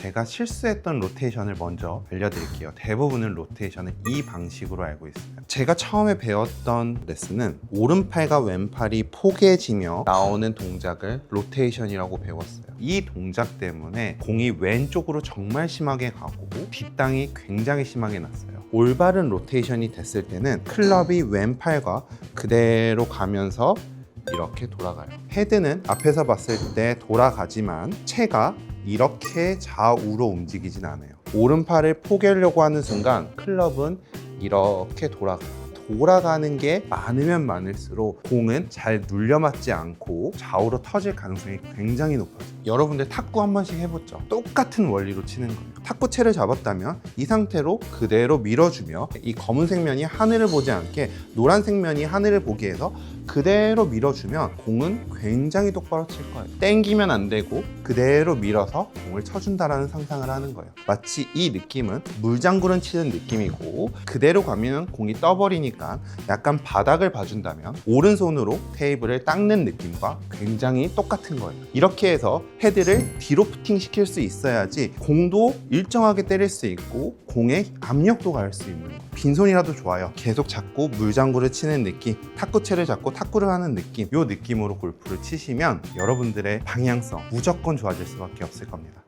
제가 실수했던 로테이션을 먼저 알려드릴게요. 대부분은 로테이션을 이 방식으로 알고 있어요. 제가 처음에 배웠던 레슨은 오른팔과 왼팔이 포개지며 나오는 동작을 로테이션이라고 배웠어요. 이 동작 때문에 공이 왼쪽으로 정말 심하게 가고 뒷땅이 굉장히 심하게 났어요. 올바른 로테이션이 됐을 때는 클럽이 왼팔과 그대로 가면서 이렇게 돌아가요. 헤드는 앞에서 봤을 때 돌아가지만 채가 이렇게 좌우로 움직이진 않아요. 오른팔을 포개려고 하는 순간 클럽은 이렇게 돌아가요. 돌아가는 게 많으면 많을수록 공은 잘 눌려 맞지 않고 좌우로 터질 가능성이 굉장히 높아져요. 여러분들 탁구 한 번씩 해보죠. 똑같은 원리로 치는 거예요. 탁구채를 잡았다면 이 상태로 그대로 밀어주며 이 검은색 면이 하늘을 보지 않게 노란색 면이 하늘을 보게 해서 그대로 밀어주면 공은 굉장히 똑바로 칠 거예요. 땡기면 안 되고 그대로 밀어서 공을 쳐준다라는 상상을 하는 거예요. 마치 이 느낌은 물장구를 치는 느낌이고 그대로 가면 공이 떠버리니까 약간 바닥을 봐준다면 오른손으로 테이블을 닦는 느낌과 굉장히 똑같은 거예요. 이렇게 해서 헤드를 뒤로 푸팅 시킬 수 있어야지 공도 일정하게 때릴 수 있고 공에 압력도 갈 수 있는. 빈손이라도 좋아요. 계속 잡고 물장구를 치는 느낌, 탁구채를 잡고 탁구를 하는 느낌, 이 느낌으로 골프를 치시면 여러분들의 방향성 무조건 좋아질 수밖에 없을 겁니다.